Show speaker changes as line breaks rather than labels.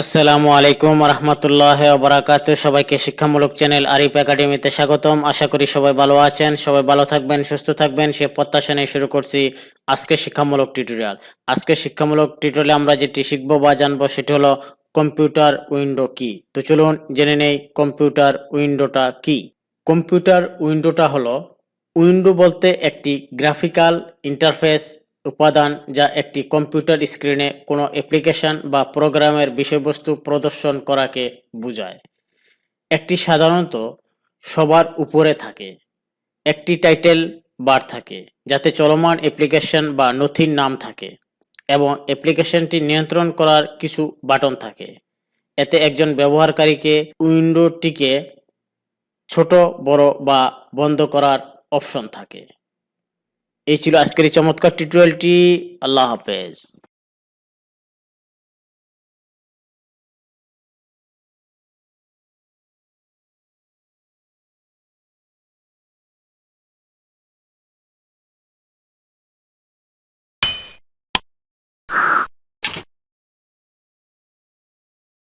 আসসালামু আলাইকুম রহমতুল্লাহ বারাকাত সবাইকে শিক্ষামূলক চ্যানেল আরিফ একাডেমিতে স্বাগতম। আশা করি সবাই ভালো আছেন, সবাই ভালো থাকবেন, সুস্থ থাকবেন। সে প্রত্যাশা নিয়ে শুরু করছি আজকে শিক্ষামূলক টিউটোরিয়াল। আজকে শিক্ষামূলক টিউটোরিয়ালে আমরা যেটি শিখব বা জানব সেটি হলো কম্পিউটার উইন্ডো কি? তো চলুন জেনে নেই কম্পিউটার উইন্ডোটা কি? কম্পিউটার উইন্ডোটা হলো উইন্ডো বলতে একটি গ্রাফিক্যাল ইন্টারফেস উপাদান যা একটি কম্পিউটার স্ক্রিনে কোনো অ্যাপ্লিকেশন বা প্রোগ্রামের বিষয়বস্তু প্রদর্শন করাকে বোঝায়। একটি সাধারণত সবার উপরে থাকে। একটি টাইটেল বার থাকে, যাতে চলমান অ্যাপ্লিকেশন বা নথির নাম থাকে এবং অ্যাপ্লিকেশনটি নিয়ন্ত্রণ করার কিছু বাটন থাকে। এতে একজন ব্যবহারকারীকে উইন্ডোটিকে ছোট, বড় বা বন্ধ করার অপশন থাকে। এই ছিল আজকের চমৎকার টিউটোরিয়ালটি আল্লাহ হাফেজ।